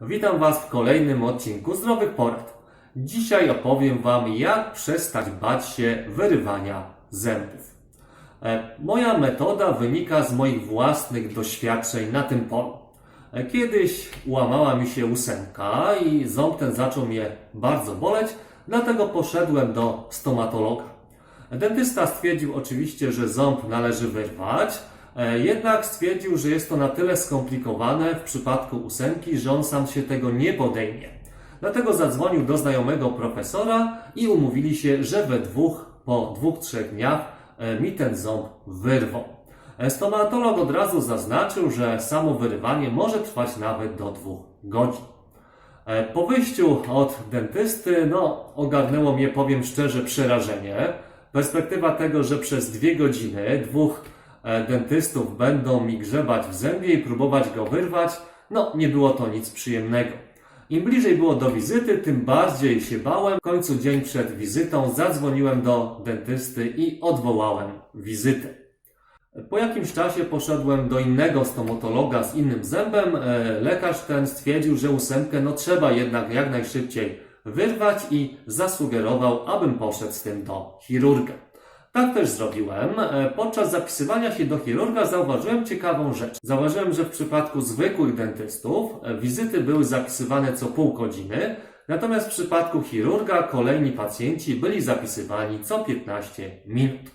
Witam Was w kolejnym odcinku Zdrowych Porad. Dzisiaj opowiem Wam, jak przestać bać się wyrywania zębów. E, Moja metoda wynika z moich własnych doświadczeń na tym polu. E, Kiedyś łamała mi się ósemka i ząb ten zaczął mnie bardzo boleć, dlatego poszedłem do stomatologa. Dentysta stwierdził oczywiście, że ząb należy wyrwać, jednak stwierdził, że jest to na tyle skomplikowane w przypadku ósemki, że on sam się tego nie podejmie. Dlatego zadzwonił do znajomego profesora i umówili się, że we dwóch, po dwóch, trzech dniach e, mi ten ząb wyrwą. E, Stomatolog od razu zaznaczył, że samo wyrywanie może trwać nawet do dwóch godzin. E, Po wyjściu od dentysty, no, ogarnęło mnie, powiem szczerze, przerażenie. Perspektywa tego, że przez dwie godziny dwóch e, dentystów będą mi grzebać w zębie i próbować go wyrwać, no, nie było to nic przyjemnego. Im bliżej było do wizyty, tym bardziej się bałem. W końcu dzień przed wizytą zadzwoniłem do dentysty i odwołałem wizytę. Po jakimś czasie poszedłem do innego stomatologa z innym zębem. E, Lekarz ten stwierdził, że ósemkę no trzeba jednak jak najszybciej wyrwać i zasugerował, abym poszedł z tym do chirurga. Tak też zrobiłem. E, Podczas zapisywania się do chirurga zauważyłem ciekawą rzecz. Zauważyłem, że w przypadku zwykłych dentystów e, wizyty były zapisywane co pół godziny, natomiast w przypadku chirurga kolejni pacjenci byli zapisywani co 15 minut.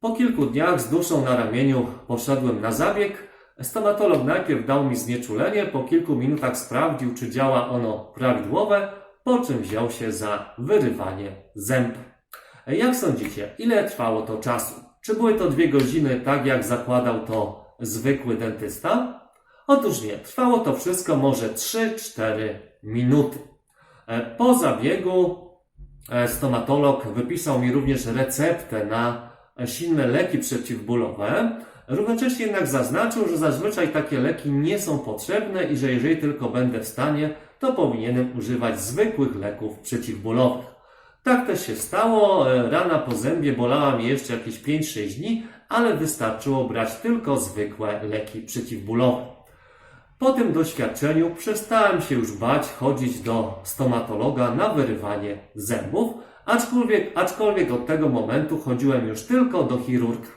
Po kilku dniach z duszą na ramieniu poszedłem na zabieg. Stomatolog najpierw dał mi znieczulenie, po kilku minutach sprawdził, czy działa ono prawidłowe, po czym wziął się za wyrywanie zęba. Jak sądzicie, ile trwało to czasu? Czy były to dwie godziny, tak jak zakładał to zwykły dentysta? Otóż nie, trwało to wszystko może 3-4 minuty. E, Po zabiegu e, stomatolog wypisał mi również receptę na silne leki przeciwbólowe. Równocześnie jednak zaznaczył, że zazwyczaj takie leki nie są potrzebne i że jeżeli tylko będę w stanie, to powinienem używać zwykłych leków przeciwbólowych. Tak też się stało. E, Rana po zębie bolała mnie jeszcze jakieś 5-6 dni, ale wystarczyło brać tylko zwykłe leki przeciwbólowe. Po tym doświadczeniu przestałem się już bać chodzić do stomatologa na wyrywanie zębów, aczkolwiek, aczkolwiek od tego momentu chodziłem już tylko do chirurga.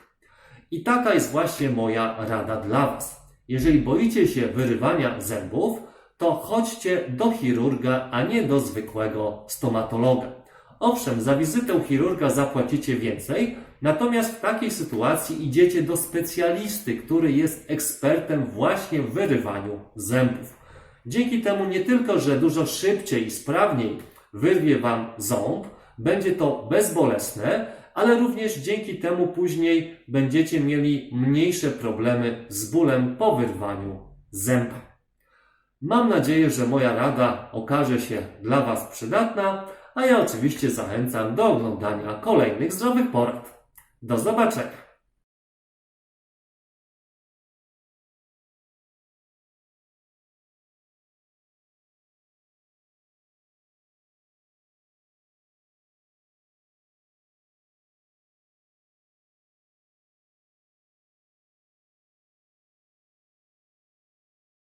I taka jest właśnie moja rada dla Was. Jeżeli boicie się wyrywania zębów, to chodźcie do chirurga, a nie do zwykłego stomatologa. Owszem, za wizytę chirurga zapłacicie więcej, natomiast w takiej sytuacji idziecie do specjalisty, który jest ekspertem właśnie w wyrywaniu zębów. Dzięki temu nie tylko, że dużo szybciej i sprawniej wyrwie Wam ząb, będzie to bezbolesne, ale również dzięki temu później będziecie mieli mniejsze problemy z bólem po wyrwaniu zęba. Mam nadzieję, że moja rada okaże się dla Was przydatna, a ja oczywiście zachęcam do oglądania kolejnych zdrowych porad. Do zobaczenia!